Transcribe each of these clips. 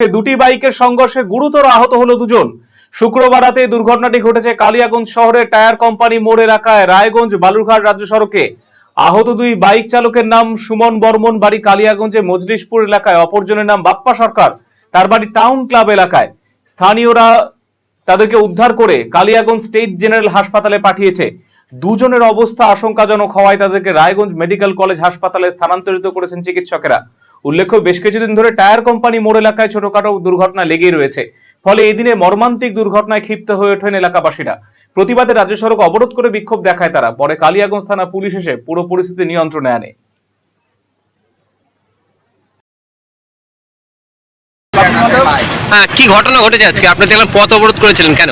দুটি বাইকের সংঘর্ষে গুরুতর আহত হলো দুজন। শুক্রবার রাতে দুর্ঘটনাটি ঘটেছে কালিয়াগঞ্জ শহরের টায়ার কোম্পানি মোড় এলাকায় রায়গঞ্জ বালুরঘাট রাজ্য সড়কে। আহত দুই বাইক চালকের নাম সুমন বর্মন, বাড়ি কালিয়াগঞ্জে মজলিশপুর এলাকায়। অপরজনের নাম বাপ্পা সরকার, তার বাড়ি টাউন ক্লাব এলাকায়। স্থানীয়রা তাদেরকে উদ্ধার করে কালিয়াগঞ্জ স্টেট জেনারেল হাসপাতালে পাঠিয়েছে। দুজনের অবস্থা আশঙ্কাজনক হওয়ায় তাদেরকে রায়গঞ্জ মেডিকেল কলেজ হাসপাতালে স্থানান্তরিত করেছেন চিকিৎসকেরা। উল্লেখ্য বেশ কিছুদিন ধরে টায়ার কোম্পানি মোড় এলাকায় ছোটখাটো দুর্ঘটনা লেগেই রয়েছে। ফলে এই দিনে মর্মান্তিক দুর্ঘটনায় ক্ষিপ্ত হয়ে ওঠেন এলাকাবাসীরা। প্রতিবাদে রাজ্য সড়ক অবরোধ করে বিক্ষোভ দেখায় তারা। পরে কালিয়াগঞ্জ থানা পুলিশ এসে পুরো পরিস্থিতি নিয়ন্ত্রণে আনে। হ্যাঁ কি ঘটনা ঘটেছে আজকে? আপনি দেখলাম পথ অবরোধ করেছিলেন কেন?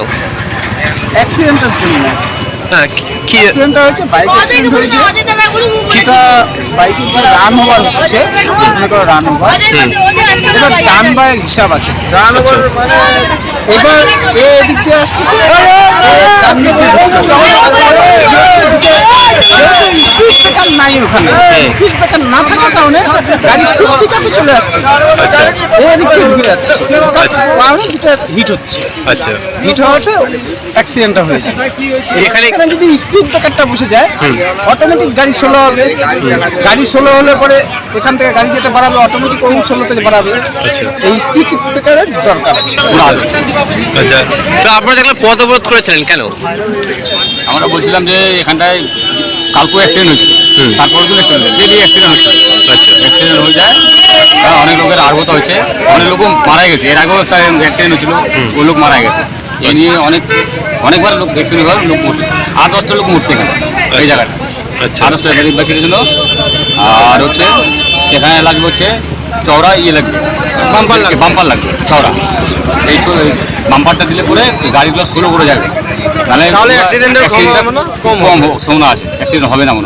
অ্যাক্সিডেন্টের জন্য হ্যাঁ কি- অ্যাক্সিডেন্টটা হয়েছে বাইক অ্যাক্সিডেন্ট হয়েছে। সেটা বাইকের যে রান ওভার হচ্ছে মনে করো রান ওভার এবার ডান বাইয়ের হিসাব আছে। রান ওভার এবার এ দিক দিয়ে আসতেছে এ ডান দিক দিয়ে স্পিড ব্রেকার নাই ওখানে। স্পিড ব্রেকার না থাকার কারণে গাড়ি খুব চলে আসতেছে এ ঢুকে যাচ্ছে। কারণে দুটো হিট হচ্ছে। আচ্ছা। হিট হওয়াতে অ্যাক্সিডেন্টটা হয়েছে। এখানে এখানে যদি স্পিড ব্রেকারটা বসে যায় অটোমেটিক গাড়ি স্লো হবে। গাড়ি স্লো হলে পরে এখান থেকে গাড়ি যেটা বাড়াবে অটোমেটিক ওই স্লো থেকে বাড়াবে। এই স্পিড ব্রেকারের দরকার আছে। আচ্ছা। তো আপনারা দেখলাম পথ অবরোধ করেছিলেন কেন? আমরা বলছিলাম যে এখানটায় কালকে অ্যাক্সিডেন্ট হয়েছিল। তারপর দিন অ্যাক্সিডেন্ট হয়েছে। অ্যাক্সিডেন্ট হচ্ছে আচ্ছা। অ্যাক্সিডেন্ট হয়ে যায় অনেক লোকের আহত হয়েছে। অনেক লোক মারা গেছে। এর আগেও একটা অ্যাক্সিডেন্ট হয়েছিল। ওই লোক মারা গেছে। এ নিয়ে অনেক অনেকবার লোক অ্যাক্সিডেন্ট হওয়ার লোক মরছে। আট দশটা লোক মরছে এখানে এই জায়গাটা। আচ্ছা। আট দশটা ছিল আর হচ্ছে এখানে লাগবে হচ্ছে চওড়া ইয়ে লাগবে। বাম্পার লাগবে বাম্পার লাগবে চওড়া এই তো বাম্পারটা দিলে পরে এই গাড়িগুলো স্লো করে যাবে তাহলে অ্যাক্সিডেন্টের এর accident টা কম কম সম্ভাবনা আছে অ্যাক্সিডেন্ট হবে না মনে হয়।